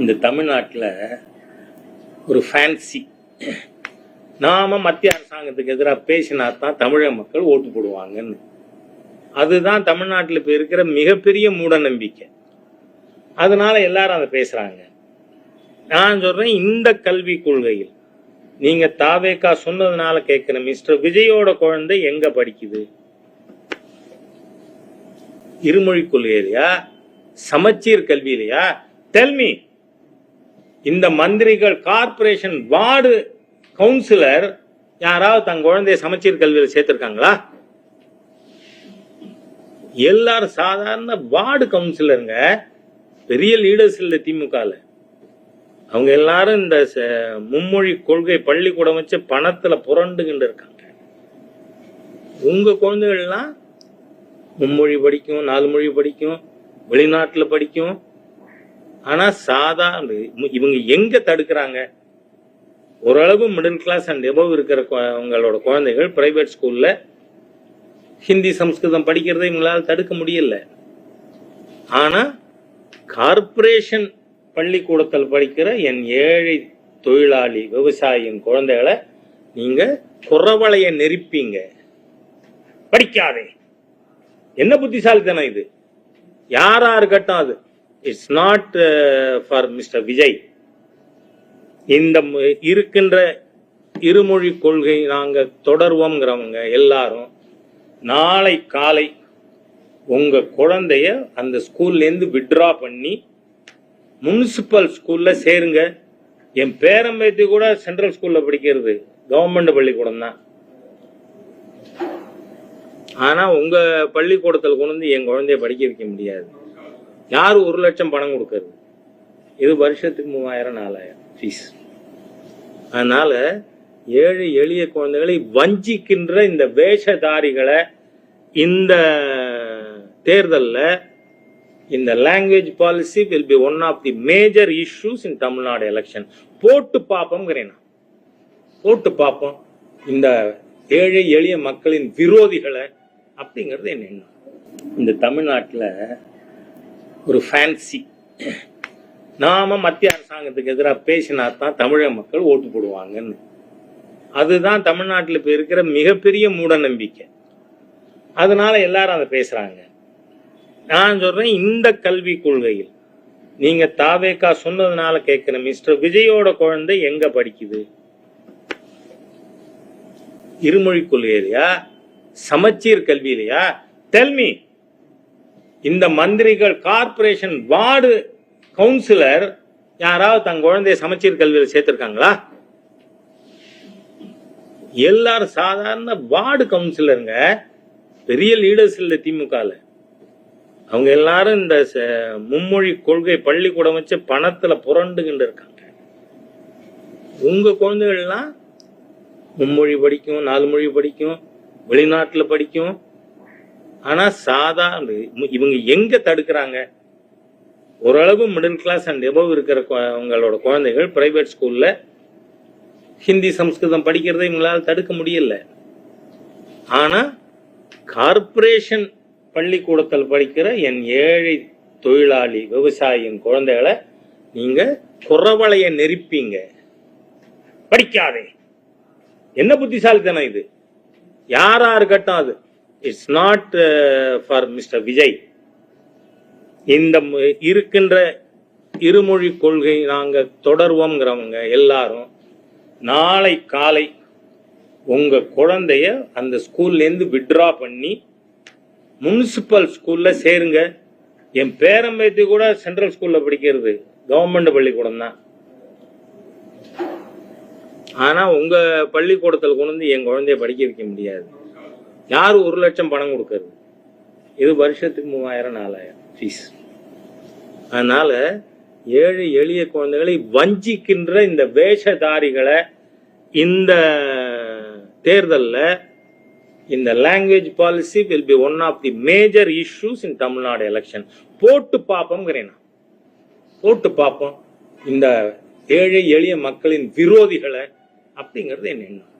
இந்த தமிழ்நாட்டில் ஒரு ஃபேன்சி நாம மத்திய அரசாங்கத்துக்கு எதிராக பேசினா தான் தமிழக மக்கள் ஓட்டு போடுவாங்கன்னு. அதுதான் தமிழ்நாட்டில் இப்போ இருக்கிற மிகப்பெரிய மூட நம்பிக்கை அதனால எல்லாரும் அதை பேசுகிறாங்க நான் சொல்கிறேன் இந்த கல்வி கொள்கையில் நீங்கள் தாவேக்கா சொன்னதுனால கேட்குற மிஸ்டர் விஜயோட குழந்தை எங்கே படிக்குது? இருமொழி கொள்கையிலையா? சமச்சீர் கல்வியிலையா? டெல்மி இந்த மந்திரிகள் கார்ப்பரேஷன் வார்டு கவுன்சிலர் யாராவது தன் குழந்தைய சமச்சீர் கல்வியில் சேர்த்திருக்காங்களா? எல்லாரும் சாதாரண வார்டு கவுன்சிலருங்க பெரிய லீடர்ஸ் இல்லை திமுகவில் அவங்க எல்லாரும் இந்த மும்மொழி கொள்கை பள்ளிக்கூடம் வச்சு பணத்துல புரண்டுகிட்டு இருக்காங்க. உங்க குழந்தைகள்லாம் மும்மொழி படிக்கும் நாலு மொழி படிக்கும் வெளிநாட்டில் படிக்கும் ஆனா சாதாரண இவங்க எங்க தடுக்கிறாங்க? ஓரளவு மிடில் கிளாஸ் அண்ட் எபவ் இருக்கிற அவங்களோட குழந்தைகள் பிரைவேட் ஸ்கூல்ல ஹிந்தி சம்ஸ்கிருதம் படிக்கிறதை இவங்களால் தடுக்க முடியல. ஆனா கார்ப்பரேஷன் பள்ளிக்கூடத்தில் படிக்கிற என் ஏழை தொழிலாளி விவசாயியின் குழந்தைகளை நீங்க குறவளைய நெருப்பீங்க. படிக்காதே. என்ன புத்திசாலித்தனம் இது? யாரா இருக்கட்டும் அது? It's not for mister Vijay இந்த இருக்கின்ற இருமொழி கொள்கை நாங்கள் தொடர்வோங்கிறவங்க எல்லாரும் நாளை காலை உங்கள் குழந்தைய அந்த ஸ்கூல்லேருந்து விட்ரா பண்ணி முனிசிபல் ஸ்கூலில் சேருங்க. என் பேரம்பேத்தி கூட சென்ட்ரல் ஸ்கூலில் படிக்கிறது. கவர்மெண்ட் பள்ளிக்கூடம் தான். ஆனால் உங்கள் பள்ளிக்கூடத்தில் கொண்டு வந்து என் குழந்தைய படிக்க வைக்க முடியாது. யார் ஒரு லட்சம் பணம் கொடுக்கறது? இது வருஷத்துக்கு மூவாயிரம் நாலாயிரம். ஃபீஸ் அதனால ஏழு எளிய குழந்தைகளை வஞ்சிக்கின்ற இந்த வேஷதாரிகளை இந்த தேர்தலில் இந்த language policy will be one of the major issues in Tamil Nadu election போட்டு பார்ப்போம்ங்கிறேன் நான். போட்டு பார்ப்போம். இந்த ஏழை எளிய மக்களின் விரோதிகளை அப்படிங்கிறது என்ன எண்ணம் இந்த தமிழ்நாட்டில் ஒரு ஃபேன்சி நாம மத்திய அரசாங்கத்துக்கு எதிராக பேசினா தான் தமிழக மக்கள் ஓட்டு போடுவாங்கன்னு. அதுதான் தமிழ்நாட்டில் இப்போ இருக்கிற மிகப்பெரிய மூட நம்பிக்கை அதனால எல்லாரும் அதை பேசுறாங்க. நான் சொல்றேன் இந்த கல்வி கொள்கையில் நீங்க தாவேக்கா சொன்னதுனால கேட்கிற மிஸ்டர் விஜயோட குழந்தை எங்க படிக்குது? இருமொழி கொள்கையிலையா? சமச்சீர் கல்வியிலையா? டெல்மி இந்த மந்திரிகள் கார்ப்பரேஷன் வார்டு கவுன்சிலர் யாராவது தன் குழந்தைய சமச்சீர் கல்வியில் சேர்த்திருக்காங்களா? எல்லாரும் சாதாரண வார்டு கவுன்சிலருங்க பெரிய லீடர்ஸ் இல்லை திமுகவில் அவங்க எல்லாரும் இந்த ச- மும்மொழி கொள்கை பள்ளிக்கூடம் வச்சு பணத்துல புரண்டுகிட்டு இருக்காங்க. உங்க குழந்தைகள்லாம் மும்மொழி படிக்கும் நாலு மொழி படிக்கும் வெளிநாட்டில் படிக்கும் ஆனா சாதாரண இவங்க எங்க தடுக்கிறாங்க? ஓரளவு மிடில் கிளாஸ் அண்ட் எபவ் இருக்கிற அவங்களோட குழந்தைகள் பிரைவேட் ஸ்கூல்ல ஹிந்தி சம்ஸ்கிருதம் படிக்கிறதை இவங்களால் தடுக்க முடியல. ஆனா கார்ப்பரேஷன் பள்ளிக்கூடத்தில் படிக்கிற என் ஏழை தொழிலாளி விவசாயியின் குழந்தைகளை நீங்க குறவளைய நெருப்பீங்க. படிக்காதே. என்ன புத்திசாலித்தனம் இது? யாரா இருக்கட்டும் அது? It's not for mister Vijay இந்த இருக்கின்ற இருமொழி கொள்கை நாங்கள் தொடர்வோங்கிறவங்க எல்லாரும் நாளை காலை உங்கள் குழந்தைய அந்த ஸ்கூல்லேருந்து விட்ரா பண்ணி முனிசிபல் ஸ்கூலில் சேருங்க. என் பேரம்பேத்தி கூட சென்ட்ரல் ஸ்கூலில் படிக்கிறது. கவர்மெண்ட் பள்ளிக்கூடம் தான். ஆனால் உங்கள் பள்ளிக்கூடத்தில் கொண்டு வந்து என் குழந்தைய படிக்க வைக்க முடியாது. யார் ஒரு லட்சம் பணம் கொடுக்கறது? இது வருஷத்துக்கு மூவாயிரம் நாலாயிரம். ஃபீஸ் அதனால ஏழு எளிய குழந்தைகளை வஞ்சிக்கின்ற இந்த வேஷதாரிகளை இந்த தேர்தலில் இந்த language policy will be one of the major issues in Tamil Nadu election போட்டு பார்ப்போம்ங்கிறேன் நான். போட்டு பார்ப்போம். இந்த ஏழை எளிய மக்களின் விரோதிகளை அப்படிங்கிறது என்ன எண்ணம்.